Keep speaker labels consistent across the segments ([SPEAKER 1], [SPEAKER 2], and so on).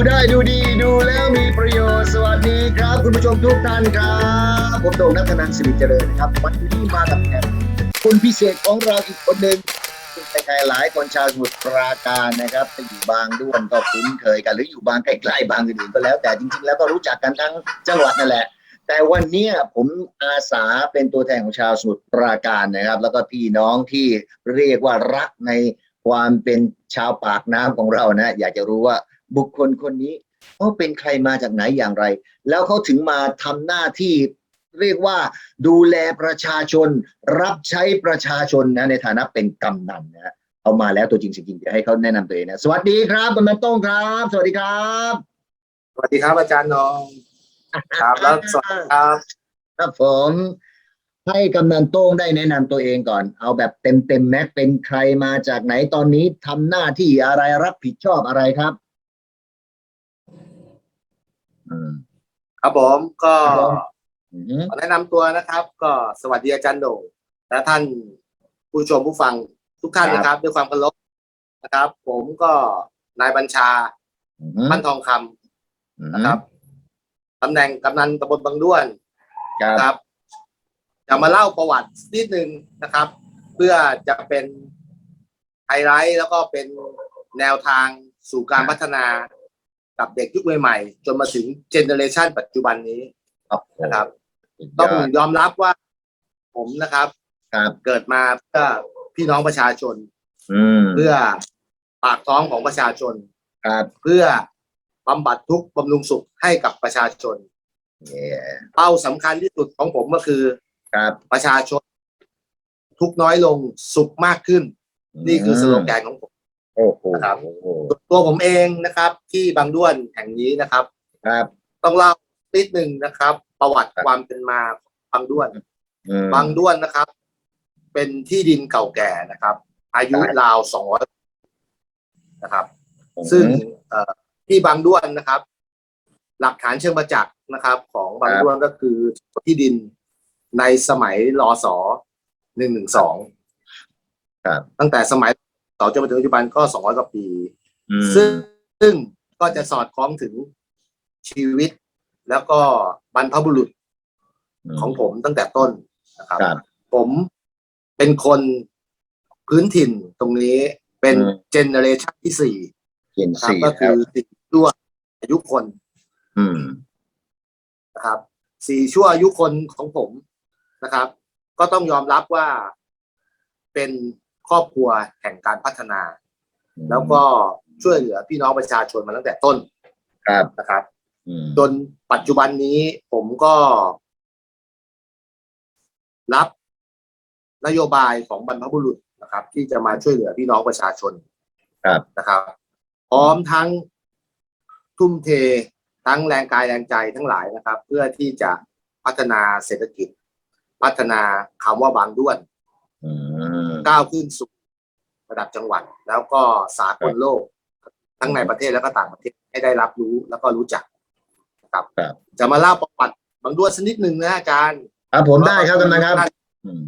[SPEAKER 1] ดูได้ดูดีดูแล้วมีประโยชน์สวัสดีครับ คุณผู้ชมทุกท่านครับ ผมโด่งนัทนันสิริเจริญนะครับวันนี้มากับแขกคนพิเศษของเราอีกคนหนึ่งซึ่งใครๆหลายคนชาวสมุทรปราการนะครับไปอยู่บางด้วนก็คุ้นเคยกัน หรืออยู่บางใกล้ๆบางอื่นๆก็แล้ว แต่จริง ๆ แล้วก็รู้จักกันทั้งจังหวัดนั่นแหละ แต่วันนี้ผมอาสาเป็นตัวแทนของชาวสมุทรปราการนะครับ แล้วก็พี่น้องที่เรียกว่ารักในความเป็นชาวปากน้ำของเรานะ อยากจะรู้ว่า บุคคลคนนี้เขาเป็นใครมาจากไหนอย่างไร แล้วเขาถึงมาทำหน้าที่เรียกว่าดูแลประชาชน รับใช้ประชาชนนะในฐานะเป็นกำนันนะเอามาแล้วตัวจริงจริงๆเดี๋ยวให้เขาแนะนำตัวเองนะสวัสดีครับกำนันโต้งครับ สวัสดีครับ
[SPEAKER 2] สวัสดีครับอาจารย์น้องครับแล้วสวัสดีครับ
[SPEAKER 1] ครับผมให้กำนันโต้งได้แนะนำตัวเองก่อน เอาแบบเต็มเต็มๆแม็กเป็นใครมาจากไหนตอนนี้ทำหน้าที่อะไรรับผิดชอบอะไรครับอืม
[SPEAKER 2] ครับผมก็
[SPEAKER 1] ครับผมอืม
[SPEAKER 2] ขอแนะนำตัวนะครับ ก็สวัสดีอาจารย์โด่งและท่านผู้ชมผู้ฟังทุกท่านนะครับ ด้วยความเคารพนะครับ ผมก็นายบัญชา
[SPEAKER 1] อืม
[SPEAKER 2] มั่นทองคำ
[SPEAKER 1] อืม
[SPEAKER 2] นะครับตำแหน่งกำนันตำบลบางด้วน
[SPEAKER 1] ครับ
[SPEAKER 2] นะครับจะมาเล่าประวัตินิดนึงนะครับ เพื่อจะเป็นไฮไลท์แล้วก็เป็นแนวทางสู่การพัฒนา กับเด็กยุคใหม่ๆจนมาถึงเจเนอเรชันปัจจุบันนี้
[SPEAKER 1] ครับ
[SPEAKER 2] นะครับ
[SPEAKER 1] สุดย
[SPEAKER 2] ต้อง
[SPEAKER 1] อด
[SPEAKER 2] ยอมรับว่า ผมนะครับ
[SPEAKER 1] ครับ
[SPEAKER 2] เกิดมาเพื่อพี่น้องประชาชน
[SPEAKER 1] อืม
[SPEAKER 2] เพื่อปากท้องของประชาชน
[SPEAKER 1] ครับ
[SPEAKER 2] เพื่อบำบัดทุกข์บำรุงสุขให้กับประชาชน
[SPEAKER 1] เย่
[SPEAKER 2] เป้าสำคัญที่สุดของผมก็คือ
[SPEAKER 1] ครับ
[SPEAKER 2] ประชาชน ทุกข์น้อยลงสุขมากขึ้น นี่คือสโลแกนของผม
[SPEAKER 1] โอ้โห
[SPEAKER 2] นะครับ ตัวผมเองนะครับ ที่บางด้วนแห่งนี้นะครับ
[SPEAKER 1] ครับ
[SPEAKER 2] ต้องเล่านิดหนึ่งนะครับ ประวัติ
[SPEAKER 1] ครับ
[SPEAKER 2] ความเป็นมาของบางด้วน
[SPEAKER 1] อืม
[SPEAKER 2] บางด้วนนะครับ เป็นที่ดินเก่าแก่นะครับ อายุ
[SPEAKER 1] ครับ
[SPEAKER 2] ราวสองร้อยนะครับ ซึ่งเอ่อที่บางด้วนนะครับ หลักฐานเชิงประจักษ์นะครับ ของบางด้วนก็คือที่ดินในสมัยรอสอหนึ่งหนึ่งสอง
[SPEAKER 1] ครับ
[SPEAKER 2] ตั้งแต่สมัย ต่อจนมาถึงปัจจุบันก็สองร้อยกว่าปี
[SPEAKER 1] อืม
[SPEAKER 2] ซึ่งซึ่งก็จะสอดคล้องถึงชีวิต แล้วก็บรรพบุรุษของผมตั้งแต่ต้นนะครับ
[SPEAKER 1] ครับ
[SPEAKER 2] ผมเป็นคนพื้นถิ่นตรงนี้เป็น
[SPEAKER 1] อืม
[SPEAKER 2] เจเนอเรชันที่สี่
[SPEAKER 1] เขียน
[SPEAKER 2] นะครับ
[SPEAKER 1] สี่
[SPEAKER 2] ก็
[SPEAKER 1] ค
[SPEAKER 2] คื
[SPEAKER 1] รับ
[SPEAKER 2] อสี่ชั่วอายุคน
[SPEAKER 1] อืม
[SPEAKER 2] นะครับสี่ชั่วอายุคนของผมนะครับ ก็ต้องยอมรับว่าเป็น ครอบครัวแห่งการพัฒนา แล้วก็ช่วยเหลือพี่น้องประชาชนมาตั้งแต่ต้น
[SPEAKER 1] ครับ
[SPEAKER 2] นะครับ
[SPEAKER 1] อืม
[SPEAKER 2] จนปัจจุบันนี้ผมก็ รับนโยบายของบรรพบุรุษนะครับ ที่จะมาช่วยเหลือพี่น้องประชาชน
[SPEAKER 1] ครับ
[SPEAKER 2] นะครับ พร้อมทั้งทุ่มเททั้งแรงกายแรงใจทั้งหลายนะครับ เพื่อที่จะพัฒนาเศรษฐกิจ พัฒนาคำว่าบางด้วน
[SPEAKER 1] อืม
[SPEAKER 2] ก้าวขึ้นสู่ระดับจังหวัด แล้วก็สากลโลก ทั้งในประเทศและก็ต่างประเทศให้ได้รับรู้แล้วก็รู้จักนะครับ
[SPEAKER 1] ครับ
[SPEAKER 2] จะมาเล่าประวัติบางด้วนสักนิดหนึ่งนะอาจารย์
[SPEAKER 1] ครับผมได้ครับกำนันครับ
[SPEAKER 2] ท่าน
[SPEAKER 1] อืม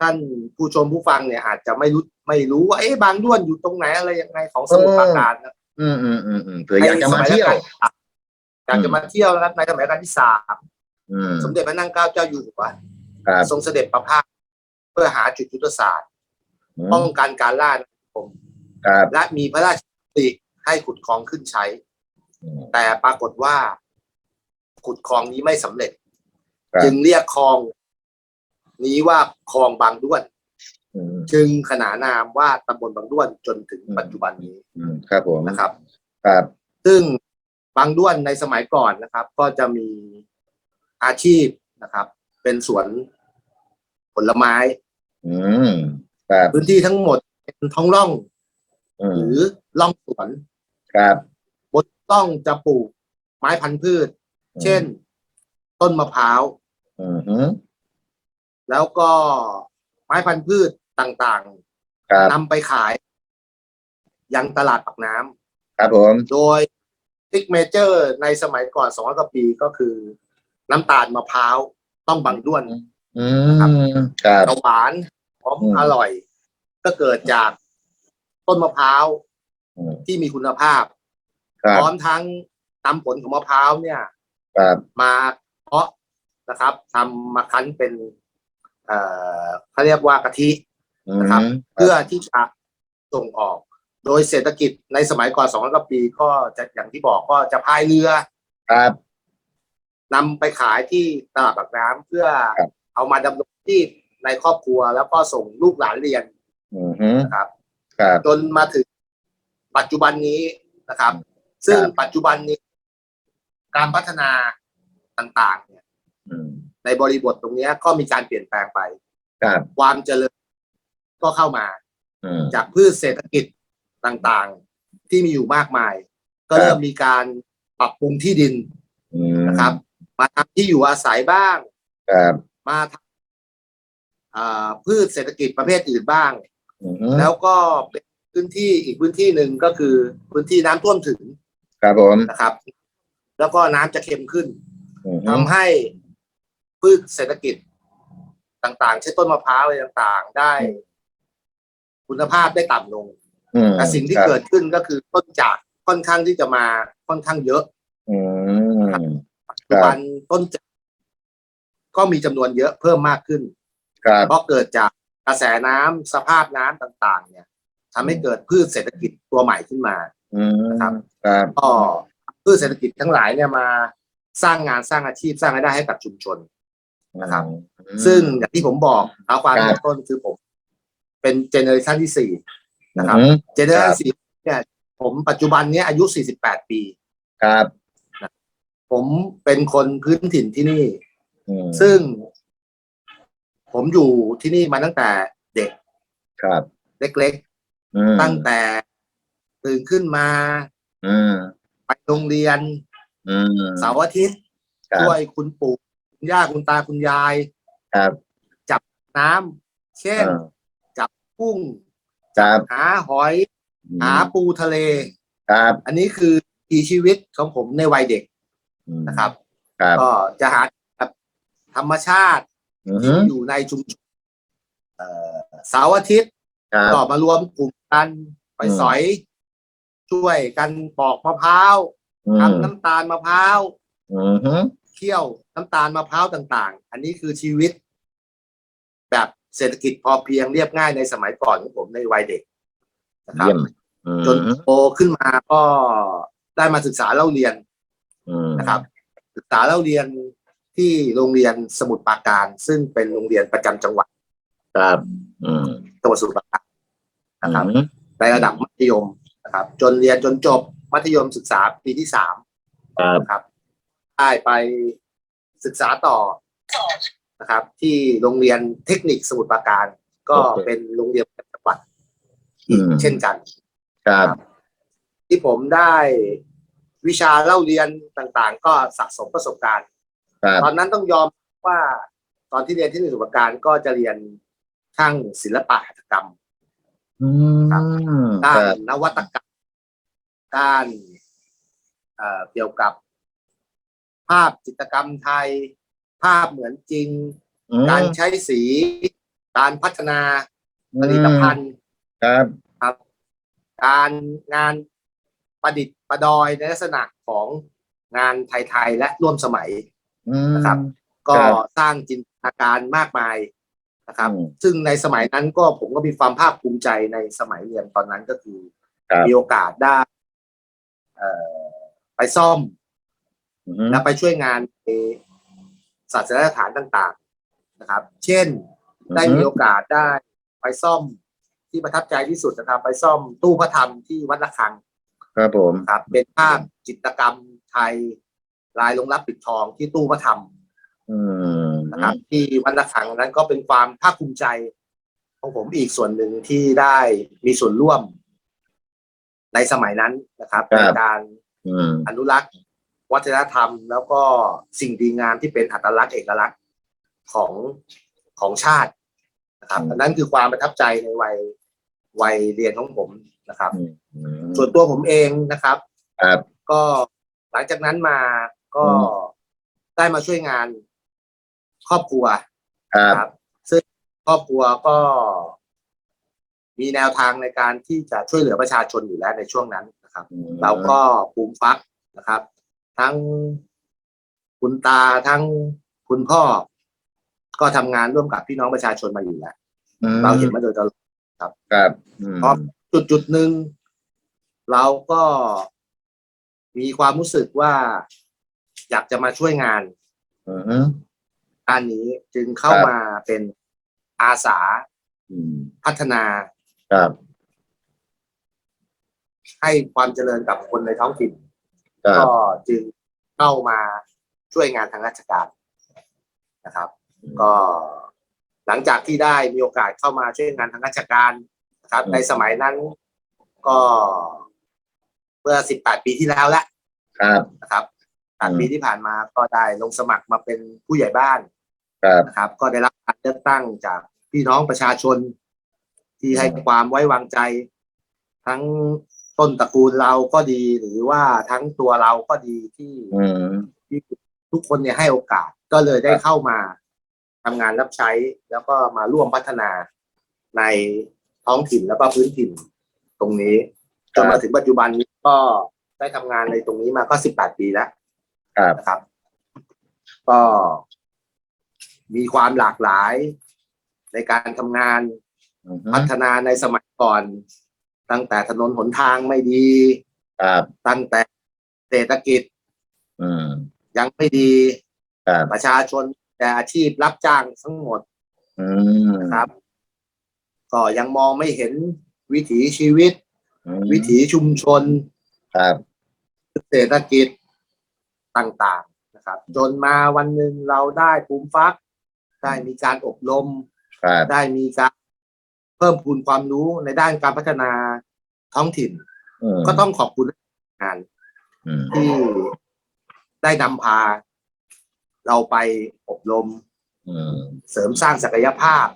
[SPEAKER 2] ท่านผู้ชมผู้ฟังเนี่ยอาจจะไม่รู้ไม่รู้ว่าเอ๊ะบางด้วนอยู่ตรงไหนอะไรยังไงของสมุทรปราการนะ
[SPEAKER 1] อืมอืมอืมอืมเผื่ออยากจะมาเที่ยว
[SPEAKER 2] อยากจะมาเที่ยวนะครับในสมัยรัชกาลที่สาม
[SPEAKER 1] อืม
[SPEAKER 2] สมเด็จพระนั่งเกล้าเจ้าอยู่หัว
[SPEAKER 1] ครับ
[SPEAKER 2] ทรงเสด็จประพาสเพื่อหาจุดยุทธศาสตร์ ป้องกันการล่าอาณานิคม
[SPEAKER 1] ครับ
[SPEAKER 2] และมีพระราชดำริให้ขุดคลองขึ้นใช้
[SPEAKER 1] อืม
[SPEAKER 2] แต่ปรากฏว่า ขุดคลองนี้ไม่สำเร็จ
[SPEAKER 1] ครับ
[SPEAKER 2] จึงเรียกคลอง นี้ว่าคลองบางด้วน
[SPEAKER 1] อืม
[SPEAKER 2] จึงขนานนามว่าตำบลบางด้วนจนถึง
[SPEAKER 1] อืม
[SPEAKER 2] ปัจจุบันนี้
[SPEAKER 1] อืมครับผม
[SPEAKER 2] นะครับ
[SPEAKER 1] ครับ
[SPEAKER 2] ซึ่งบางด้วนในสมัยก่อนนะครับ ก็จะมีอาชีพนะครับ เป็นสวนผลไม้
[SPEAKER 1] อืมครับ
[SPEAKER 2] พื้นที่ทั้งหมดเป็นท้องร่อง
[SPEAKER 1] อื
[SPEAKER 2] ห
[SPEAKER 1] ม
[SPEAKER 2] รือร่องสวน
[SPEAKER 1] ครับ
[SPEAKER 2] บนร่องจะปลูกไม้พันธุ์พืช เช่น ต้นมะพร้าว
[SPEAKER 1] อืมฮึ
[SPEAKER 2] แล้วก็ไม้พันธุ์พืชต่าง
[SPEAKER 1] ครับ
[SPEAKER 2] ๆนำไปขาย ยังตลาดปากน้ำ
[SPEAKER 1] ครับผม
[SPEAKER 2] โดยติ๊กเมเจอร์ในสมัยก่อนสองร้อยกว่าปีก็คือ น้ำตาลมะพร้าวต้องบางด้วน
[SPEAKER 1] อืมครับ
[SPEAKER 2] จะหวานหอม
[SPEAKER 1] อืม
[SPEAKER 2] อร่อย ก็เกิดจากต้นมะพร้าว
[SPEAKER 1] อืม
[SPEAKER 2] ที่มีคุณภาพ
[SPEAKER 3] ครั
[SPEAKER 2] พ
[SPEAKER 3] บ
[SPEAKER 2] ร้อมทั้งนำผลของมะพร้าวเนี่ย
[SPEAKER 3] ครับ
[SPEAKER 2] มาเพาะนะครับทำมาคั้นเป็น เอ่อเขาเรียกว่ากะทินะครับ
[SPEAKER 3] อืม
[SPEAKER 2] เพื่อที่จะส่งออก โดยเศรษฐกิจในสมัยก่อนสองร้อยกว่าปีก็จะอย่างที่บอกก็จะพายเรือ
[SPEAKER 3] ครับ
[SPEAKER 2] นำไปขายที่ตลาดปากน้ำเพื่อ
[SPEAKER 3] ครับ
[SPEAKER 2] เอามาดำรงชีพในครอบครัวแล้วก็ส่งลูกหลานเรียน
[SPEAKER 3] อืมฮึ
[SPEAKER 2] นะครับ
[SPEAKER 3] ครับ
[SPEAKER 2] จนมาถึงปัจจุบันนี้นะครับ ซึ่ง
[SPEAKER 3] ครับ
[SPEAKER 2] ปัจจุบันนี้ การพัฒนาต่าง ๆ เนี่ย
[SPEAKER 3] อืม
[SPEAKER 2] ในบริบทตรงเนี้ยก็มีการเปลี่ยนแปลงไป
[SPEAKER 3] ครับ
[SPEAKER 2] ความเจริญก็เข้ามา
[SPEAKER 3] อืม
[SPEAKER 2] จากพืชเศรษฐกิจต่างๆ ที่มีอยู่มากมาย ก็
[SPEAKER 3] ครับ
[SPEAKER 2] เริ่มมีการปรับปรุงที่ดิน
[SPEAKER 3] อืม
[SPEAKER 2] นะครับ มาทำที่อยู่อาศัยบ้าง
[SPEAKER 3] ครับ
[SPEAKER 2] มาทำอ่าพืชเศรษฐกิจประเภทอื่นบ้าง
[SPEAKER 3] อืมฮึ
[SPEAKER 2] แล้วก็เป็นพื้นที่อีกพื้นที่หนึ่งก็คือพื้นที่น้ำท่วมถึง
[SPEAKER 3] ครับผม
[SPEAKER 2] นะครับ แล้วก็น้ำจะเค็มขึ้น
[SPEAKER 3] อืมฮึ
[SPEAKER 2] ทำให้พืชเศรษฐกิจต่างๆ เช่นต้นมะพร้าวอะไรต่างๆ ได้ คุณภาพได้ต่ำลง
[SPEAKER 3] อืม
[SPEAKER 2] แต่สิ่งที่
[SPEAKER 3] ครับ
[SPEAKER 2] เกิดขึ้นก็คือต้นจากค่อนข้างที่จะมาค่อนข้างเยอะ
[SPEAKER 3] อืม
[SPEAKER 2] ปัจจุบันต้นจาก ก็มีจำนวนเยอะเพิ่มมากขึ้น
[SPEAKER 3] ครับ
[SPEAKER 2] เพราะเกิดจากกระแสน้ำสภาพน้ำต่างๆ เนี่ยทำให้เกิดพืชเศรษฐกิจตัวใหม่ขึ้นมา
[SPEAKER 3] อืม
[SPEAKER 2] นะครับ
[SPEAKER 3] ครับ
[SPEAKER 2] ก็พืชเศรษฐกิจทั้งหลายเนี่ยมาสร้างงานสร้างอาชีพสร้างรายได้ให้กับชุมชน นะครับ
[SPEAKER 3] อืม
[SPEAKER 2] ซึ่งอย่างที่ผมบอกเอาความ
[SPEAKER 3] ครับ
[SPEAKER 2] เริ่มต้นคือผม เป็นเจเนอเรชันที่สี่ นะครับ
[SPEAKER 3] อืม
[SPEAKER 2] เจเนอเรชันสี่เนี่ย ผมปัจจุบันเนี้ยอายุ 48 ปี
[SPEAKER 3] ครับ
[SPEAKER 2] ผมเป็นคนพื้นถิ่นที่นี่
[SPEAKER 3] อืม
[SPEAKER 2] ซึ่ง ผมอยู่ที่นี่มาตั้งแต่เด็ก
[SPEAKER 3] ครับ
[SPEAKER 2] เล็ก
[SPEAKER 3] อืม
[SPEAKER 2] ๆตั้งแต่ตื่นขึ้นมา
[SPEAKER 3] อืม
[SPEAKER 2] ไปโรงเรียน
[SPEAKER 3] อืม
[SPEAKER 2] เสาร์อาทิตย์
[SPEAKER 3] ครับ
[SPEAKER 2] ช่วยคุณปู่คุณย่าคุณตาคุณยาย
[SPEAKER 3] ครับ
[SPEAKER 2] น้ำเช่น
[SPEAKER 3] อ่า
[SPEAKER 2] จับกุ้ง
[SPEAKER 3] ครับ
[SPEAKER 2] หาหอย หาปูทะเล
[SPEAKER 3] ครับ
[SPEAKER 2] อันนี้คือวิถีชีวิตของผมในวัยเด็ก
[SPEAKER 3] อืม
[SPEAKER 2] นะครับ
[SPEAKER 3] ครับ
[SPEAKER 2] ก็จะหาแบบ ธรรมชาติ
[SPEAKER 3] อืม
[SPEAKER 2] ที่อยู่ในชุมชนเอ่อเสาร์อาทิตย์
[SPEAKER 3] ครับ
[SPEAKER 2] ก็มารวมกลุ่มกันไป
[SPEAKER 3] อืม
[SPEAKER 2] สอย ช่วยกันปอกมะพร้าว
[SPEAKER 3] อืม
[SPEAKER 2] ทำน้ำตาลมะพร้าว
[SPEAKER 3] อืมฮึ
[SPEAKER 2] เคี่ยวน้ำตาลมะพร้าวต่าง ๆ อันนี้คือชีวิต แบบเศรษฐกิจพอเพียงเรียบง่ายในสมัยก่อนของผมในวัยเด็กนะครับ
[SPEAKER 3] เยี่ยมอืม
[SPEAKER 2] จนโตขึ้นมาก็ได้มาศึกษาเล่าเรียน
[SPEAKER 3] อืม
[SPEAKER 2] นะครับ ศึกษาเล่าเรียน ที่โรงเรียนสมุทรปราการ ซึ่งเป็นโรงเรียนประจำจังหวัด
[SPEAKER 3] ครับ อืม
[SPEAKER 2] จังหวัดสมุทรปราการนะครับ
[SPEAKER 3] อืม
[SPEAKER 2] ในระดับมัธยมนะครับ จนเรียนจนจบมัธยมศึกษาปีที่สาม
[SPEAKER 3] ครับ
[SPEAKER 2] นะครับได้ไปศึกษาต่อนะครับ ที่โรงเรียนเทคนิคสมุทรปราการ ก็เป็นโรงเรียนประจำจังหวัดอีกเช่นกัน
[SPEAKER 3] ครับ
[SPEAKER 2] ที่ผมได้วิชาเล่าเรียนต่างๆ ก็สะสมประสบการณ์
[SPEAKER 3] ครับ
[SPEAKER 2] ตอนนั้นต้องยอมว่าตอนที่เรียนที่หนึ่งสุปการก็จะเรียนช่างศิลปะหัตถกรรม
[SPEAKER 3] อืมค
[SPEAKER 2] ด้า
[SPEAKER 3] รั
[SPEAKER 2] น
[SPEAKER 3] บ
[SPEAKER 2] นวัตกรรมด้านเอ่อเกี่ยวกับ ภาพจิตรกรรมไทย ภาพเหมือนจริง
[SPEAKER 3] อืม
[SPEAKER 2] การใช้สี การพัฒนาผลิตภัณฑ์
[SPEAKER 3] ครับ
[SPEAKER 2] ครับ การงานประดิษฐ์ประดอยในลักษณะของงานไทย ๆ และร่วมสมัย
[SPEAKER 3] อืม
[SPEAKER 2] นะครับ ก็
[SPEAKER 3] ครับ
[SPEAKER 2] สร้างจินตนาการมากมายนะครับ
[SPEAKER 3] อืม
[SPEAKER 2] ซึ่งในสมัยนั้นก็ผมก็มีความภาคภูมิใจในสมัยเรียนตอนนั้นก็คือ
[SPEAKER 3] ครับ
[SPEAKER 2] มีโอกาสได้เอ่อไปซ่อม
[SPEAKER 3] อืม
[SPEAKER 2] และไปช่วยงานในศาสนสถานต่างๆนะครับ เช่นได้มีโอกาสได้ไปซ่อมที่ประทับใจที่สุดนะครับ ไปซ่อมตู้พระธรรมที่วัดระฆัง
[SPEAKER 3] ครับผม
[SPEAKER 2] ครับ เป็นภาพจิตรกรรมไทย ลายลงรักปิดทองที่ตู้พระธรรม
[SPEAKER 3] อืม
[SPEAKER 2] นะครับ ที่วัดระฆังนั้นก็เป็นความภาคภูมิใจ ของผมอีกส่วนหนึ่งที่ได้มีส่วนร่วม ในสมัยนั้นนะครับในการ
[SPEAKER 3] อืม
[SPEAKER 2] อนุรักษ์ วัฒนธรรม แล้วก็สิ่งดีงามที่เป็นอัตลักษณ์เอกลักษณ์ของของชาตินะครับอันนั้นคือความประทับใจในวัยวัยเรียนของผมนะครับ
[SPEAKER 3] อืมอืม
[SPEAKER 2] ส่วนตัวผมเองนะครับ
[SPEAKER 3] ครับ
[SPEAKER 2] ก็หลังจากนั้นมา ก็
[SPEAKER 3] อืม
[SPEAKER 2] ได้มาช่วยงาน ครอบครัว
[SPEAKER 3] ครับ
[SPEAKER 2] ครับ ซึ่งครอบครัวก็มีแนวทางในการที่จะช่วยเหลือประชาชนอยู่แล้วในช่วงนั้นนะครับ เราก็ภูมิฟักนะครับ ทั้งคุณตาทั้งคุณพ่อ ก็ทำงานร่วมกับพี่น้องประชาชนมาอยู่แล้ว
[SPEAKER 1] อืม
[SPEAKER 2] เราเห็นมาโดยตลอด
[SPEAKER 1] ครับอืม
[SPEAKER 2] พอจุดจุดๆหนึ่งเราก็มีความรู้สึกว่า อยากจะมาช่วยงาน
[SPEAKER 1] อืม
[SPEAKER 2] ด้านนี้จึงเข้า
[SPEAKER 1] ครับ
[SPEAKER 2] มาเป็นอาสา
[SPEAKER 1] อืม
[SPEAKER 2] พัฒนา
[SPEAKER 1] ครับ
[SPEAKER 2] ให้ความเจริญกับคนในท้องถิ่น
[SPEAKER 1] ครับ
[SPEAKER 2] ก็จึงเข้ามาช่วยงานทางราชการนะครับ ก็หลังจากที่ได้มีโอกาสเข้ามาช่วยงานทางราชการนะครับ ในสมัยนั้นก็เมื่อ 18 ปีที่แล้วแหละ
[SPEAKER 1] ครับ
[SPEAKER 2] นะครับ
[SPEAKER 1] อืม
[SPEAKER 2] 8ปีที่ผ่านมาก็ได้ลงสมัครมาเป็นผู้ใหญ่บ้าน
[SPEAKER 1] ครับ
[SPEAKER 2] นะครับ ก็ได้รับการเลือกตั้งจากพี่น้องประชาชน ที่ให้
[SPEAKER 1] อืม
[SPEAKER 2] ความไว้วางใจ ทั้งต้นตระกูลเราก็ดีหรือว่าทั้งตัวเราก็ดีที่
[SPEAKER 1] อืม
[SPEAKER 2] ที่ทุกคนเนี่ยให้โอกาสก็เลยได้
[SPEAKER 1] ครับ
[SPEAKER 2] เข้ามาทำงานรับใช้แล้วก็มาร่วมพัฒนาในท้องถิ่นแล้วก็พื้นถิ่นตรงนี้จนมาถึงปัจจุบันนี้ก็ได้ทำงานในตรงนี้มาก็18ปีแล้ว
[SPEAKER 1] ครับ
[SPEAKER 2] นะครับ ก็มีความหลากหลายในการทำงาน
[SPEAKER 1] อืม
[SPEAKER 2] พัฒนาในสมัยก่อน ตั้งแต่ถนนหนทางไม่ดี
[SPEAKER 1] ครับ
[SPEAKER 2] ตั้งแต่เศรษฐกิจ
[SPEAKER 1] อืม
[SPEAKER 2] ยังไม่ดี
[SPEAKER 1] ครับ
[SPEAKER 2] ประชาชนแต่อาชีพรับจ้างทั้งหมด
[SPEAKER 1] อืม
[SPEAKER 2] นะครับ ก็ยังมองไม่เห็นวิถีชีวิต
[SPEAKER 1] อืม
[SPEAKER 2] วิถีชุมชน
[SPEAKER 1] ครับ
[SPEAKER 2] เศรษฐกิจ ต่างๆนะครับ จนมาวันหนึ่งเราได้ภูมิฟัก ได้มีการอบรม
[SPEAKER 1] ครับ
[SPEAKER 2] ได้มีการเพิ่มพูนความรู้ในด้านการพัฒนาท้องถิ่น
[SPEAKER 1] อืม
[SPEAKER 2] ก็ต้องขอบคุณงาน
[SPEAKER 1] อืม
[SPEAKER 2] ที่ได้นำพา เราไปอบรม
[SPEAKER 1] อืม
[SPEAKER 2] เสริมสร้างศักยภาพ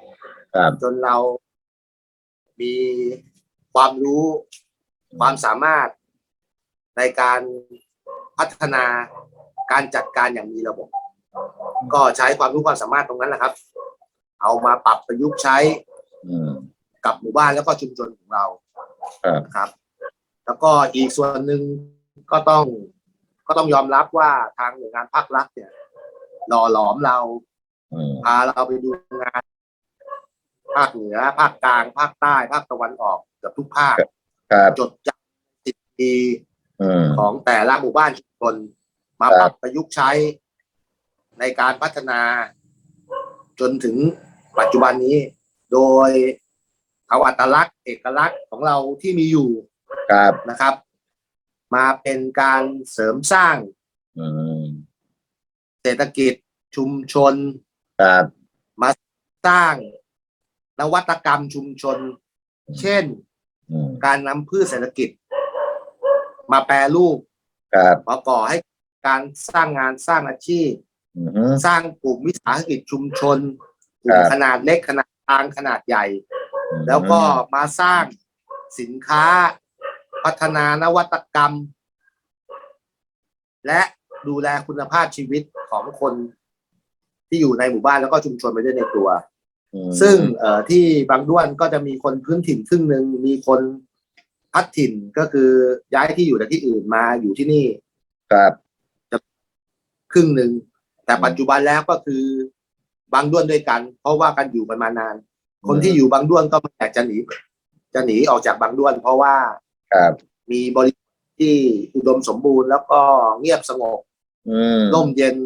[SPEAKER 1] ครับ
[SPEAKER 2] จนเรามีความรู้ ความสามารถในการ พัฒนาการจัดการอย่างมีระบบ ก็ใช้ความรู้ความสามารถตรงนั้นแหละครับ เอามาปรับประยุกต์ใช้
[SPEAKER 1] อืม
[SPEAKER 2] กับหมู่บ้านแล้วก็ชุมชนของเรา
[SPEAKER 1] ครับ
[SPEAKER 2] นะครับ แล้วก็อีกส่วนหนึ่งก็ต้องก็ต้องยอมรับว่าทางหน่วยงานภาครัฐเนี่ย หล่อหลอมเรา
[SPEAKER 1] อืม
[SPEAKER 2] พาเราไปดูงาน ภาคเหนือ ภาคกลาง ภาคใต้ ภาคตะวันออกเกือบทุกภาค
[SPEAKER 1] ครับ
[SPEAKER 2] จดจำสิทธิ
[SPEAKER 1] อืม
[SPEAKER 2] ของแต่ละหมู่บ้านชุมชนมา
[SPEAKER 1] ครับ
[SPEAKER 2] ปรับประยุกต์ใช้ในการพัฒนาจนถึงปัจจุบันนี้ โดยเอาอัตลักษณ์เอกลักษณ์ของเราที่มีอยู่
[SPEAKER 1] ครับ
[SPEAKER 2] นะครับ มาเป็นการเสริมสร้าง
[SPEAKER 1] อืม
[SPEAKER 2] เศรษฐกิจชุมชน
[SPEAKER 1] ครับ
[SPEAKER 2] มาสร้างนวัตกรรมชุมชน เช่น
[SPEAKER 1] อืม
[SPEAKER 2] การนำพืชเศรษฐกิจ มาแปรรูป
[SPEAKER 1] ครับ
[SPEAKER 2] มาก่อให้การสร้างงานสร้างอาชีพ
[SPEAKER 1] อืม
[SPEAKER 2] สร้างกลุ่มวิสาหกิจชุมชนกลุ่ม
[SPEAKER 1] ครับ
[SPEAKER 2] ขนาดเล็กขนาดกลางขนาดใหญ่ แล้วก็มาสร้างสินค้า พัฒนานวัตกรรม และดูแลคุณภาพชีวิตของคนที่อยู่ในหมู่บ้านแล้วก็ชุมชนไปด้วยในตัว
[SPEAKER 1] อืม
[SPEAKER 2] ซึ่งเอ่อที่บางด้วนก็จะมีคนพื้นถิ่นครึ่งหนึ่งมีคน พัดถิ่นก็คือย้ายที่อยู่จากที่อื่นมาอยู่ที่นี่
[SPEAKER 1] ครับ
[SPEAKER 2] ครึ่งหนึ่ง แต่ปัจจุบันแล้วก็คือบางด้วนด้วยกัน เพราะว่ากันอยู่กันมานาน คนที่อยู่บางด้วนก็ไม่อยากจะหนีจะหนีออกจากบางด้วน เพราะว่า
[SPEAKER 1] ครับ
[SPEAKER 2] มีบริษัทที่อุดมสมบูรณ์ แล้วก็เงียบสงบ
[SPEAKER 1] อืม
[SPEAKER 2] ร่มเย็น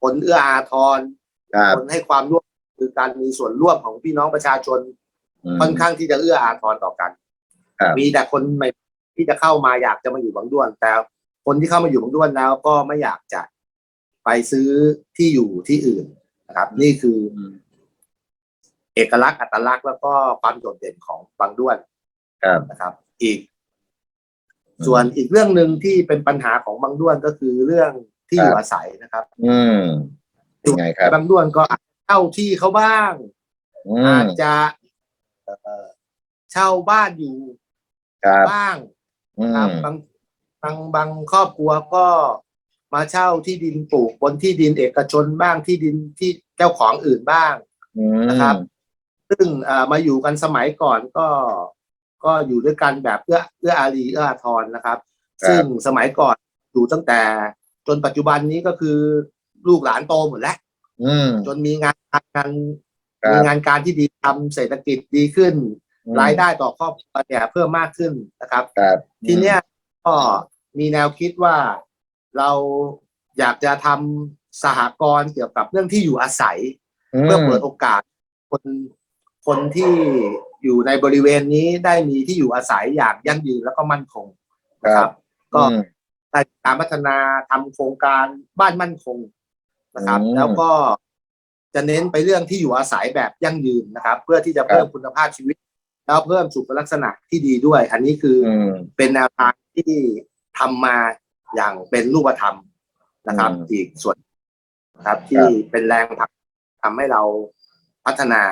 [SPEAKER 2] คนเอื้ออาทร
[SPEAKER 1] ครับ
[SPEAKER 2] คนให้ความร่วมมือคือการมีส่วนร่วมของพี่น้องประชาชน
[SPEAKER 1] ม
[SPEAKER 2] ค่อนข้างที่จะเอื้ออาทรต่อกัน
[SPEAKER 1] ครับ
[SPEAKER 2] มีแต่คนใหม่ที่จะเข้ามาอยากจะมาอยู่บางด้วน แต่คนที่เข้ามาอยู่บางด้วนแล้วก็ไม่อยากจะไปซื้อที่อยู่ที่อื่นนะครับ นี่คือ
[SPEAKER 1] อืม
[SPEAKER 2] เอกลักษณ์อัตลักษณ์แล้วก็ความโดดเด่นของบางด้วน
[SPEAKER 1] ครับ
[SPEAKER 2] นะครับ อีกส่วนอีกเรื่องหนึ่งที่เป็นปัญหาของบางด้วนก็คือเรื่องที่อยู่อาศัยนะครับ
[SPEAKER 1] อืมเป็นไงครับ
[SPEAKER 2] บางด้วนก็อาจจะเช่าที่เขาบ้าง
[SPEAKER 1] อื
[SPEAKER 2] อามจจะเอ่อเช่าบ้านอยู่
[SPEAKER 1] ครับ
[SPEAKER 2] บ้าง
[SPEAKER 1] อื
[SPEAKER 2] ครับ
[SPEAKER 1] ม
[SPEAKER 2] บางบางบางครอบครัวก็มาเช่าที่ดินปลูกบนที่ดินเอกชนบ้างที่ดินที่เจ้าของอื่นบ้าง
[SPEAKER 1] อืม
[SPEAKER 2] นะครับ ซึ่งเอ่อมาอยู่กันสมัยก่อนก็ก็อยู่ด้วยกันแบบเอื้อเอื้ออารีเอื้ออาทรนะครับ
[SPEAKER 1] ครับ
[SPEAKER 2] ซึ่งสมัยก่อนอยู่ตั้งแต่จนปัจจุบันนี้ก็คือลูกหลานโตหมดแล้ว
[SPEAKER 1] อืม
[SPEAKER 2] จนมีงานงาน
[SPEAKER 1] ครับ
[SPEAKER 2] มีงานการที่ดีทำเศรษฐกิจดีขึ้น
[SPEAKER 1] อืม
[SPEAKER 2] รายได้ต่อครอบครัวเนี่ยเพิ่มมากขึ้นนะครับ
[SPEAKER 1] ครับ
[SPEAKER 2] ทีเนี้ยก็มีแนวคิดว่าเราอยากจะทำสหกรณ์เกี่ยวกับเรื่องที่อยู่อาศัย เพื่อเปิดโอกาสคนคนที่อยู่ในบริเวณนี้ได้มีที่อยู่อาศัยอย่างยั่งยืนแล้วก็มั่นคงนะครับ ก็
[SPEAKER 1] อืม
[SPEAKER 2] ได้การพัฒนาทำโครงการบ้านมั่นคงนะครับ
[SPEAKER 1] อืม
[SPEAKER 2] แล้วก็จะเน้นไปเรื่องที่อยู่อาศัยแบบยั่งยืนนะครับ เพื่อที่จะเพิ่มคุณภาพชีวิต แล้วเพิ่มสุขลักษณะที่ดีด้วย อันนี้คืออ
[SPEAKER 1] อืม
[SPEAKER 2] เป็นแนวทางที่ทำมาอย่างเป็นรูปธรรมนะครับ
[SPEAKER 1] อืม
[SPEAKER 2] อีกส่วนนะครับ
[SPEAKER 1] ค
[SPEAKER 2] ที่
[SPEAKER 1] รับ
[SPEAKER 2] เป็นแรงผลักทำให้เราพัฒนา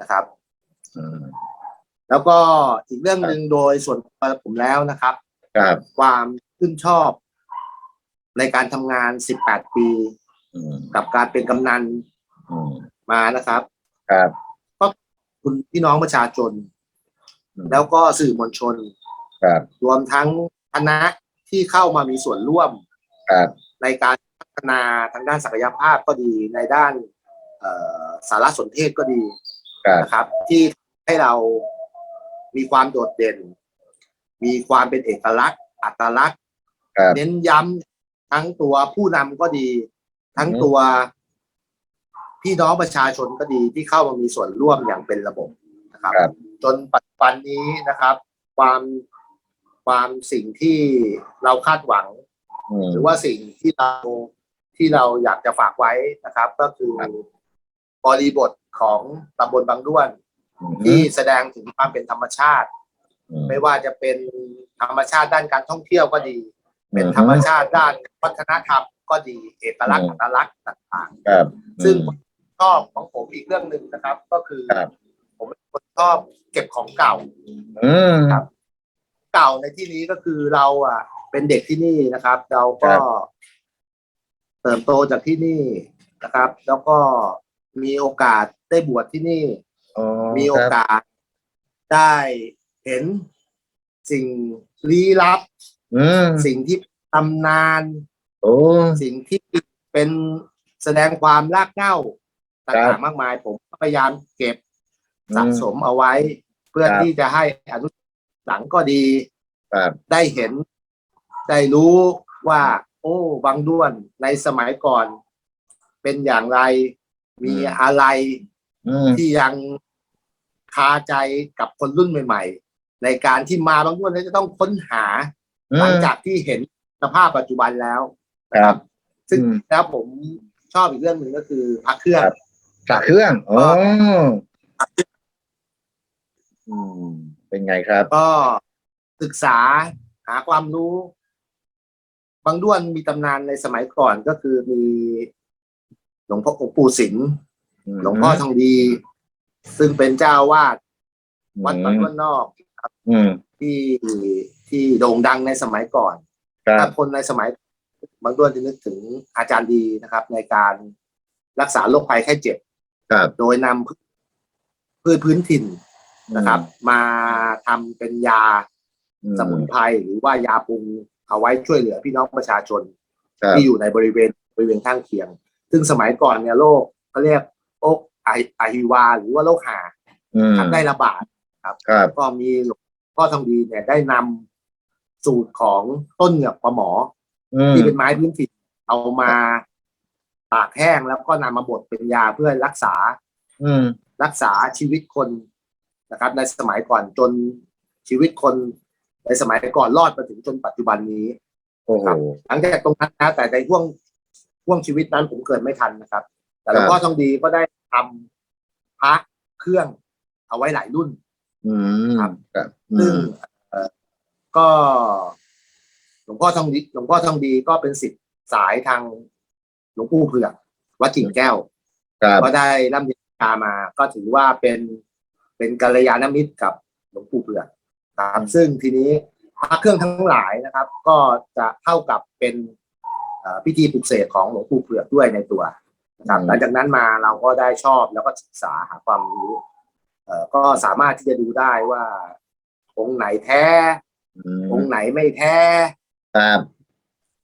[SPEAKER 2] นะครับ
[SPEAKER 1] อืม
[SPEAKER 2] แล้วก็อีกเรื่องหนึ่งโดยส่วนตัวผมแล้วนะครับ
[SPEAKER 1] ครับ
[SPEAKER 2] ความชื่นชอบในการทำงาน18ปี
[SPEAKER 1] อืม
[SPEAKER 2] กับการเป็นกำนัน
[SPEAKER 1] อืม
[SPEAKER 2] มานะครับ
[SPEAKER 1] ครับ
[SPEAKER 2] คุณพี่น้องประชาชน
[SPEAKER 1] อืม
[SPEAKER 2] แล้วก็สื่อมวลชน
[SPEAKER 1] ครับ
[SPEAKER 2] รวมทั้งคณะที่เข้ามามีส่วนร่วม
[SPEAKER 1] ครับ
[SPEAKER 2] ในการพัฒนาทางด้านศักยภาพก็ดีในด้านเอ่อสารสนเทศก็ดี
[SPEAKER 1] ครับ
[SPEAKER 2] นะครับ ที่ให้เรามีความโดดเด่น มีความเป็นเอกลักษณ์ อัตลักษณ์
[SPEAKER 1] ครับ
[SPEAKER 2] เน้นย้ำทั้งตัวผู้นำก็ดี ทั้ง
[SPEAKER 1] อืม
[SPEAKER 2] ตัว พี่น้องประชาชนก็ดีที่เข้ามามีส่วนร่วมอย่างเป็นระบบนะครับ
[SPEAKER 1] ครับ
[SPEAKER 2] จนปัจจุบันนี้นะครับ ความความสิ่งที่เราคาดหวัง
[SPEAKER 1] อืม
[SPEAKER 2] หรือว่าสิ่งที่เราที่เราอยากจะฝากไว้นะครับ ก็คือ
[SPEAKER 1] ครับ
[SPEAKER 2] บริบทของตำบลบางด้วน
[SPEAKER 1] อืม
[SPEAKER 2] ที่แสดงถึงความเป็นธรรมชาติ
[SPEAKER 1] อืม
[SPEAKER 2] ไม่ว่าจะเป็นธรรมชาติด้านการท่องเที่ยวก็ดี เป็น
[SPEAKER 1] อืม
[SPEAKER 2] ธรรมชาติด้านวัฒนธรรมก็ดีเอกลักษณ์
[SPEAKER 1] อืม
[SPEAKER 2] อัตลักษณ์ต่าง
[SPEAKER 1] ครับ
[SPEAKER 2] ๆ ซึ่ง
[SPEAKER 1] อืม
[SPEAKER 2] ชอบของผมอีกเรื่องหนึ่งนะครับ ก็คือ
[SPEAKER 1] ครับ
[SPEAKER 2] ผมเป็นคนชอบเก็บของเก่า
[SPEAKER 1] อืม
[SPEAKER 2] ครับ เก่าในที่นี้ก็คือเราอะ เป็นเด็กที่นี่นะครับ เราก็
[SPEAKER 1] ครับ
[SPEAKER 2] เติบโตจากที่นี่นะครับ แล้วก็มีโอกาสได้บวชที่นี่
[SPEAKER 1] อ๋อ
[SPEAKER 2] มีโอ
[SPEAKER 1] ครับ
[SPEAKER 2] กาสได้เห็นสิ่งลี้ลับ
[SPEAKER 1] อืม
[SPEAKER 2] สิ่งที่ตำนาน
[SPEAKER 1] โอ้
[SPEAKER 2] สิ่งที่เป็นแสดงความรากเหง้า
[SPEAKER 1] ครั
[SPEAKER 2] ต่าง
[SPEAKER 1] บ
[SPEAKER 2] ๆมากมาย ผมก็พยายามเก็บ
[SPEAKER 1] อืม
[SPEAKER 2] สะสมเอาไว้ เพื่อ
[SPEAKER 1] ครับ
[SPEAKER 2] ที่จะให้อนุหลังก็ดี
[SPEAKER 1] ครับ
[SPEAKER 2] ได้เห็น ได้รู้ว่า โอ้บางด้วนในสมัยก่อน เป็นอย่างไรมีอะไร
[SPEAKER 1] อืม
[SPEAKER 2] ที่ยังคาใจกับคนรุ่นใหม่ ๆ ในการที่มาบางด้วนแล้วจะต้องค้นหา หลังจากที่เห็นสภาพปัจจุบันแล้ว
[SPEAKER 1] ครับ
[SPEAKER 2] ซึ่ง
[SPEAKER 1] อืม
[SPEAKER 2] แล้วผมชอบอีกเรื่องหนึ่งก็คือพักเครื่อง
[SPEAKER 1] ครับ พระเครื่องอ๋ออืม เป็นไงครับ
[SPEAKER 2] ก็ศึกษาหาความรู้ บางด้วนมีตำนานในสมัยก่อนก็คือมีหลวงพ่อองค์ปู่สิงห์หลวงพ่อทองดี ซึ่งเป็นเจ้าอาวาดวัดบางด้วนนอก
[SPEAKER 1] อืม
[SPEAKER 2] ที่ที่โด่งดังในสมัยก่อน
[SPEAKER 1] ครั
[SPEAKER 2] ถ้า
[SPEAKER 1] บ
[SPEAKER 2] คนในสมัยบางด้วนจะนึกถึงอาจารย์ดีนะครับ ในการรักษาโรคภัยไข้เจ็บ
[SPEAKER 1] ครับ
[SPEAKER 2] โดยนำพืชพื้นถิ่นนะครับ มาทำเป็นยา
[SPEAKER 1] อืม
[SPEAKER 2] สมุนไพรหรือว่ายาปรุงเอาไว้ช่วยเหลือพี่น้องประชาชน
[SPEAKER 1] ครับ
[SPEAKER 2] ที่อยู่ในบริเวณบริเวณข้างเคียง ซึ่งสมัยก่อนเนี่ยโรคเขาเรียกโรคไอไอฮิวา หรือว่าโรคหา
[SPEAKER 1] อืม
[SPEAKER 2] ทำได้ระบาด
[SPEAKER 1] ครับ
[SPEAKER 2] ก็มีหลวงพ่อทองดีเนี่ยได้นำสูตรของต้นเหงือกปลาหมอ
[SPEAKER 1] อืม
[SPEAKER 2] ที่เป็นไม้พื้นถิ่นเอามา ตากแห้งแล้วก็นำมาบดเป็นยาเพื่อรักษา
[SPEAKER 1] อืม
[SPEAKER 2] รักษาชีวิตคนนะครับ ในสมัยก่อนจนชีวิตคน ในสมัยก่อนรอดมาถึงจนปัจจุบันนี้
[SPEAKER 1] โอ้โห
[SPEAKER 2] หลังจากตรงนั้นนะแต่ในห่วงห่วงชีวิตนั้นผมเกิดไม่ทันนะครับ แต่หลวง
[SPEAKER 1] ครับ
[SPEAKER 2] พ่อทองดีก็ได้ทำพระเครื่องเอาไว้หลายรุ่น
[SPEAKER 1] อืม
[SPEAKER 2] ครับ
[SPEAKER 1] ครับ
[SPEAKER 2] ซึ่ง
[SPEAKER 1] อืม
[SPEAKER 2] เอ่อก็หลวงพ่อทองดีหลวงพ่อทองดีก็เป็นสิทธิ์สายทาง หลวงปู่เผือกวัดกิ่งแก้ว
[SPEAKER 1] ครับ
[SPEAKER 2] ก็ได้ร่ำเรียนวิชามา ก็ถือว่าเป็นเป็นกัลยาณมิตรกับหลวงปู่เผือกครับซึ่งทีนี้พระเครื่องทั้งหลายนะครับ ก็จะเท่ากับเป็นเอ่อพิธีปลุกเสกของหลวงปู่เผือกด้วยในตัวนะครับ
[SPEAKER 1] อืม
[SPEAKER 2] หลังจากนั้นมาเราก็ได้ชอบแล้วก็ศึกษาหาความรู้เอ่อก็สามารถที่จะดูได้ว่าองค์ไหนแท้
[SPEAKER 1] อืม
[SPEAKER 2] องค์ไหนไม่แท้
[SPEAKER 1] ครับ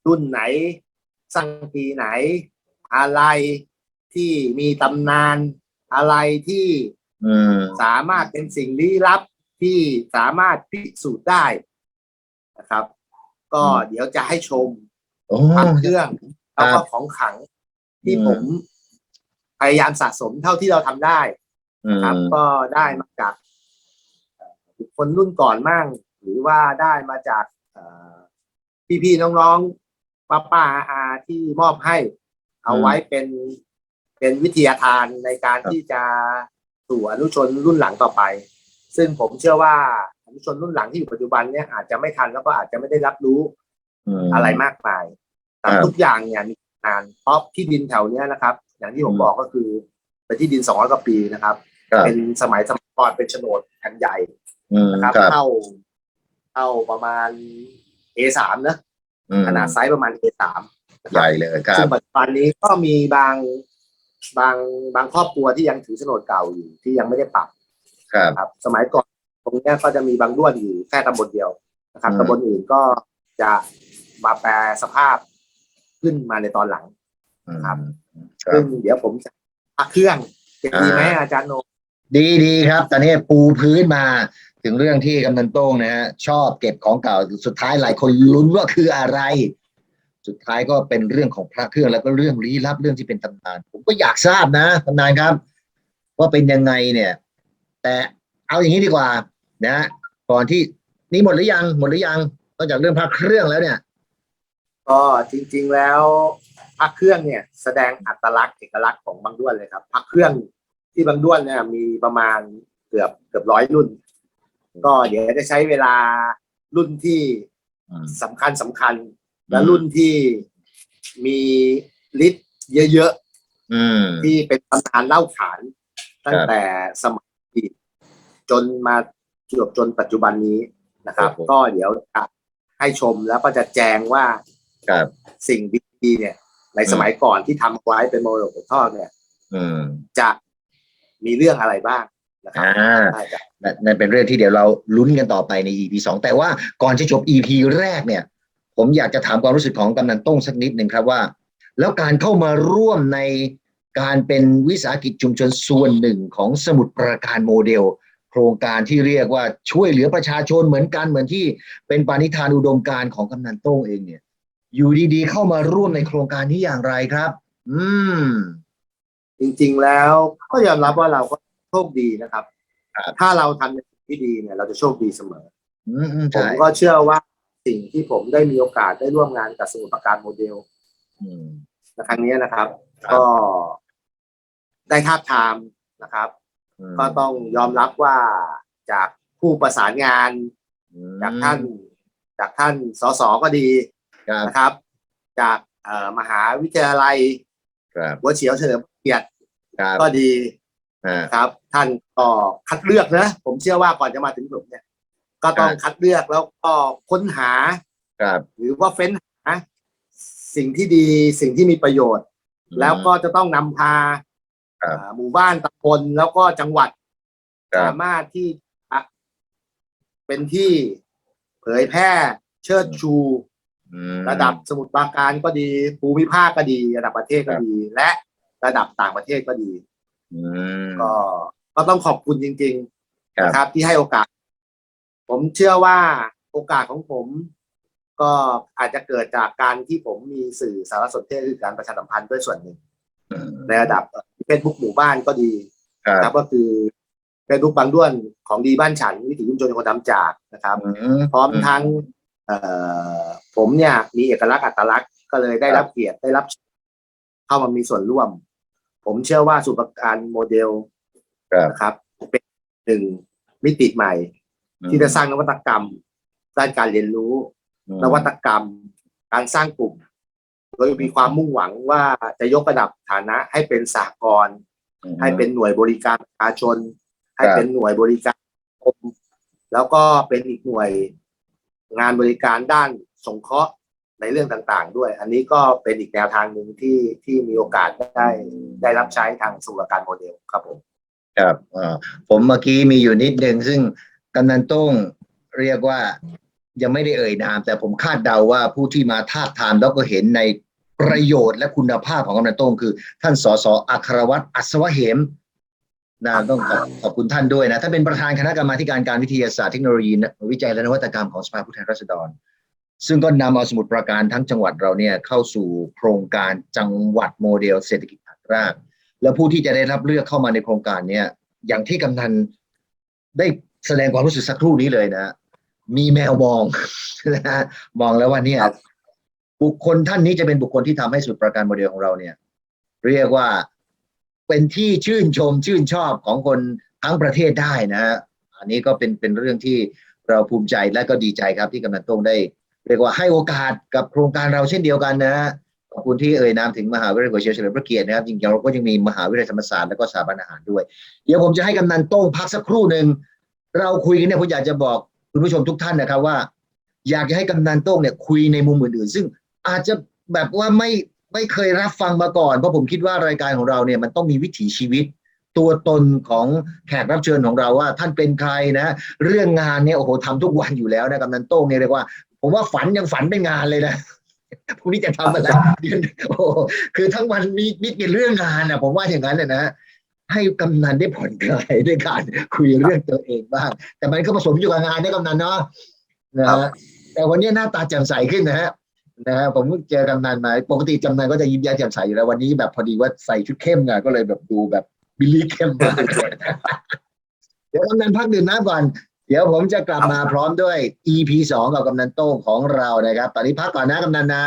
[SPEAKER 2] รุ่นไหน สร้างปีไหน อะไรที่มีตำนานอะไรที่
[SPEAKER 1] อืม
[SPEAKER 2] สามารถเป็นสิ่งลี้ลับที่สามารถพิสูจน์ได้นะครับ ก็เดี๋ยวจะให้ชม
[SPEAKER 1] โอ้
[SPEAKER 2] พระเครื่องแล้ว
[SPEAKER 1] ครั
[SPEAKER 2] ก็
[SPEAKER 1] บ
[SPEAKER 2] ของขลังที่
[SPEAKER 1] อืม
[SPEAKER 2] ผมพยายามสะสมเท่าที่เราทำได้
[SPEAKER 1] อืม
[SPEAKER 2] ครับก็ได้มาจากเอ่อบุคคลรุ่นก่อนมั่ง หรือว่าได้มาจากเอ่อพี่ๆน้องๆ ป้าป้าอาอาที่มอบให้ เอาไว้เป็นเป็นวิทยาทานในการที่จะสู่อนุชนรุ่นหลังต่อไป ซึ่งผมเชื่อว่าอนุชนรุ่นหลังที่อยู่ปัจจุบันเนี่ยอาจจะไม่ทันแล้วก็อาจจะไม่ได้รับรู้
[SPEAKER 1] ม
[SPEAKER 2] อะไรมากมายแต่
[SPEAKER 1] ครับ
[SPEAKER 2] ทุกอย่างเนี่ยมีนานเพราะที่ดินแถวเนี้ยนะครับ อย่างที่ผม
[SPEAKER 1] อืม
[SPEAKER 2] บอกก็คือเป็นที่ดินสองร้อยกว่าปีนะครับ
[SPEAKER 1] ครับ
[SPEAKER 2] เป็นสมัยสมัยก่อนเป็นโฉนดแผ่นใหญ่
[SPEAKER 1] อืม
[SPEAKER 2] นะครับ
[SPEAKER 1] ครับ
[SPEAKER 2] เท่าเท่าประมาณ A3 นะ
[SPEAKER 1] อืม
[SPEAKER 2] ขนาดไซส์ประมาณ A3 นะค
[SPEAKER 1] ให
[SPEAKER 2] รับ
[SPEAKER 1] ญ่เลยครั
[SPEAKER 2] ซึ่
[SPEAKER 1] บ
[SPEAKER 2] งปัจจุบันนี้ก็มีบางบางบางครอบครัวที่ยังถือโฉนดเก่าอยู่ที่ยังไม่ได้ปรับ
[SPEAKER 1] ครับ
[SPEAKER 2] ครับสมัยก่อนตรงเนี้ยก็จะมีบางด้วนอยู่แค่ตำบลเดียวนะครับ
[SPEAKER 1] อืม
[SPEAKER 2] ตำบลอื่นก็จะมาแปลสภาพขึ้นมาในตอนหลังครับ
[SPEAKER 1] ครั
[SPEAKER 2] ซึ่
[SPEAKER 1] บ
[SPEAKER 2] งเดี๋ยวผมจะพักเครื่องจะดีไหม
[SPEAKER 1] อ่า
[SPEAKER 2] อาจารย์โน
[SPEAKER 1] ดีดีครับ ตอนนี้ปูพื้นมา ถึงเรื่องที่กำนันโต้งนะฮะชอบเก็บของเก่าสุดท้ายหลายคนลุ้นว่าคืออะไร สุดท้ายก็เป็นเรื่องของพระเครื่องแล้วก็เรื่องลี้ลับเรื่องที่เป็นตำนาน ผมก็อยากทราบนะตำนานครับ ว่าเป็นยังไงเนี่ย แต่เอาอย่างนี้ดีกว่า นะก่อนที่นี่หมดหรือยังหมดหรือยังนอกจากเรื่องพระเครื่องแล้วเนี่ย
[SPEAKER 2] ก็จริง ๆแล้วพักเครื่องเนี่ย แสดงอัตลักษณ์เอกลักษณ์ของบางด้วนเลยครับพักเครื่องที่บางด้วนเนี่ยมีประมาณเกือบเกือบร้อยรุ่น ก็เดี๋ยวจะใช้เวลารุ่นที่
[SPEAKER 1] อืม
[SPEAKER 2] สำคัญสำคัญ และ
[SPEAKER 1] อืม
[SPEAKER 2] รุ่นที่มีฤทธิ์เยอะ
[SPEAKER 1] อืม
[SPEAKER 2] ๆที่เป็นตำนานเล่าขาน ตั้งแต่สมัยอดีตจนมาจวบจนปัจจุบันนี้นะครับ
[SPEAKER 1] ครับผม
[SPEAKER 2] ก็เดี๋ยวจะให้ชมแล้วก็จะแจงว่า
[SPEAKER 1] ครับ
[SPEAKER 2] สิ่งดีๆเนี่ย ในสมัยก่อนที่ทำไว้เป็นมรดกตกทอดเนี่ย
[SPEAKER 1] อืม
[SPEAKER 2] จะมีเรื่องอะไรบ้าง นะครับ
[SPEAKER 1] อ่า
[SPEAKER 2] น่าจะ
[SPEAKER 1] นั่นนั่นเป็นเรื่องที่เดี๋ยวเราลุ้นกันต่อไปใน EP สองแต่ว่าก่อนจะจบ EP แรกเนี่ย ผมอยากจะถามความรู้สึกของกำนันต้งสักนิดหนึ่งครับว่า แล้วการเข้ามาร่วมในการเป็นวิสาหกิจชุมชนส่วนหนึ่งของสมุดประการโมเดล โครงการที่เรียกว่าช่วยเหลือประชาชนเหมือนกันเหมือนที่เป็นปณิธานอุดมการณ์ของกำนันโต้งเองเนี่ย อยู่ดีๆ เข้ามาร่วมในโครงการนี้อย่างไรครับ อืม
[SPEAKER 2] จริงๆแล้วก็ยอมรับว่าเราก็ โชคดีนะครับ
[SPEAKER 1] ครับ
[SPEAKER 2] ถ้าเราทำในสิ่งที่ดีเนี่ยเราจะโชคดีเสมอ
[SPEAKER 1] อืมอืม
[SPEAKER 2] ผม
[SPEAKER 1] ใช่
[SPEAKER 2] ก็เชื่อว่าสิ่งที่ผมได้มีโอกาสได้ร่วมงานกับสมุทรปราการโมเดล
[SPEAKER 1] อืม
[SPEAKER 2] ในครั้งนี้นะครับ
[SPEAKER 1] ครับ
[SPEAKER 2] ก็ได้ทาบทามนะครับ
[SPEAKER 1] อืม
[SPEAKER 2] ก็ต้องยอมรับว่าจากผู้ประสานงาน
[SPEAKER 1] อืม
[SPEAKER 2] จากท่านจากท่านสสก็ดี
[SPEAKER 1] ครับ
[SPEAKER 2] นะครับ จากเอ่อมหาวิทยาลัย
[SPEAKER 1] ครับ
[SPEAKER 2] หัวเฉียวเฉลิมพระเกียรติ
[SPEAKER 1] ครับ
[SPEAKER 2] ก็ดี
[SPEAKER 1] อ่า
[SPEAKER 2] ครับ ท่านก็คัดเลือกนะ ผมเชื่อว่าก่อนจะมาถึงผมเนี่ย ก็ต้อง
[SPEAKER 1] ครับ
[SPEAKER 2] คัดเลือกแล้วก็ค้นหา
[SPEAKER 1] ครับ
[SPEAKER 2] หรือว่าเฟ้นหาสิ่งที่ดีสิ่งที่มีประโยชน์ แล้วก็จะต้องนำพา
[SPEAKER 1] ครับ
[SPEAKER 2] อ่าหมู่บ้านตำบลแล้วก็จังหวัด
[SPEAKER 1] ครับ
[SPEAKER 2] สามารถที่จะเป็นที่เผยแพร่เชิดชู
[SPEAKER 1] อืม
[SPEAKER 2] ระดับสมุทรปราการก็ดีภูมิภาคก็ดี ระดับประเทศก็ดี และระดับต่างประเทศก็ดี
[SPEAKER 1] อืม
[SPEAKER 2] ก็ก็ต้องขอบคุณจริง
[SPEAKER 1] ครับ
[SPEAKER 2] ๆนะครับที่ให้โอกาส ผมเชื่อว่าโอกาสของผม ก็อาจจะเกิดจากการที่ผมมีสื่อสารสนเทศคือการประชาสัมพันธ์ด้วยส่วนหนึ่ง
[SPEAKER 1] อืม
[SPEAKER 2] ในระดับเฟซบุ๊กหมู่บ้านก็ดี
[SPEAKER 1] ครับ
[SPEAKER 2] ครับก็คือเฟซบุ๊กบางด้วนของดีบ้านฉัน วิถีชุมชนคนทำจากนะครับ พร้อมทั้งเอ่อผมเนี่ยมีเอกลักษณ์อัตลักษณ์ก็เลยได้รับเกียรติได้รับเชิญเข้ามามีส่วนร่วม ผมเชื่อว่าสุปการโมเดล
[SPEAKER 1] ครับ
[SPEAKER 2] นะครับ เป็นหนึ่งมิติใหม่ ที่จะสร้างนวัตกรรมด้านการเรียนรู้
[SPEAKER 1] อืม
[SPEAKER 2] นวัตกรรม การสร้างกลุ่ม โดยมีความมุ่งหวังว่าจะยกระดับฐานะให้เป็นสากล
[SPEAKER 1] อืม
[SPEAKER 2] ให้เป็นหน่วยบริการประชาชน ให้
[SPEAKER 1] ครับ
[SPEAKER 2] เป็นหน่วยบริการสังคมแล้วก็เป็นอีกหน่วยงานบริการด้านสงเคราะห์ ในเรื่องต่างๆ ด้วย อันนี้ก็เป็นอีกแนวทางหนึ่งที่ที่มีโอกาสได้ได้รับใช้ทางสู่การโมเดลครับผม
[SPEAKER 1] ครับอ่าผมเมื่อกี้มีอยู่นิดหนึ่งซึ่งกำนันโต้งเรียกว่ายังไม่ได้เอ่ยนาม แต่ผมคาดเดาว่าผู้ที่มาทาบทามแล้วก็เห็นในประโยชน์และคุณภาพของกำนันโต้งคือ ท่านสสอัครวัตรอัศวเหมนะต้องขอบขอบคุณท่านด้วยนะท่านเป็นประธานคณะกรรมาธิการการวิทยาศาสตร์เทคโนโลยี วิจัยและนวัตกรรมของสภาผู้แทนราษฎร ซึ่งก็นำเอาสมุดประการทั้งจังหวัดเราเนี่ยเข้าสู่โครงการจังหวัดโมเดลเศรษฐกิจฐานราก แล้วผู้ที่จะได้รับเลือกเข้ามาในโครงการเนี่ยอย่างที่กำนันได้แสดงความรู้สึกสักครู่นี้เลยนะ มีแมวมองนะฮะมองแล้วว่าเนี่ยบุคคลท่านนี้จะเป็นบุคคลที่ทำให้สุดประการโมเดลของเราเนี่ย เรียกว่าเป็นที่ชื่นชมชื่นชอบของคนทั้งประเทศได้นะฮะอันนี้ก็เป็นเป็นเรื่องที่เราภูมิใจและก็ดีใจครับที่กำนันโต้งได้ เรียกว่าให้โอกาสกับโครงการเราเช่นเดียวกันนะฮะขอบคุณที่เอ่ยนามถึงมหาวิทยาลัยหัวเฉียวเฉลิมพระเกียรตินะครับจริงๆเราก็ยังมีมหาวิทยาลัยธรรมศาสตร์และก็สถาบันอาหารด้วย เดี๋ยวผมจะให้กำนันโต้งพักสักครู่หนึ่งเราคุยกันเนี่ยผมอยากจะบอกคุณผู้ชมทุกท่านนะครับว่า อยากจะให้กำนันโต้งเนี่ยคุยในมุมอื่นๆ ซึ่งอาจจะแบบว่าไม่ไม่เคยรับฟังมาก่อนเพราะผมคิดว่ารายการของเราเนี่ยมันต้องมีวิถีชีวิต ตัวตนของแขกรับเชิญของเราว่าท่านเป็นใครนะ เรื่องงานเนี่ยโอ้โหทำทุกวันอยู่แล้วนะกำนันโต้งเนี่ยเรียกว่า ผมว่าฝันยังฝันเป็นงานเลยนะพรุ่งนี้จะทำอะไรเดือนโอ้โหคือทั้งวันมีมีแต่เรื่องงานนะผมว่าอย่างนั้นเลยนะให้กำนันได้ผ่อนคลายด้วยการคุยเรื่องตัวเองบ้าง แต่มันก็ผสมอยู่กับงานนะกำนันเนาะนะ
[SPEAKER 2] ครั
[SPEAKER 1] ฮะ
[SPEAKER 2] บ
[SPEAKER 1] แต่วันนี้หน้าตาแจ่มใสขึ้นนะฮะนะฮะผมเพิ่งเจอกำนันมาปกติกำนันก็จะยิ้มแย้มแจ่มใสอยู่แล้ววันนี้แบบพอดีว่าใส่ชุดเข้มไงก็เลยแบบดูแบบบิลลี่เข้มมากเลยเดี๋ยวกำนันพักดื่มน้ำก่อน เดี๋ยวผมจะกลับมาพร้อมด้วย EP สองกับกำนันโต้งของเรานะครับ ตอนนี้พักก่อนนะกำนันนะ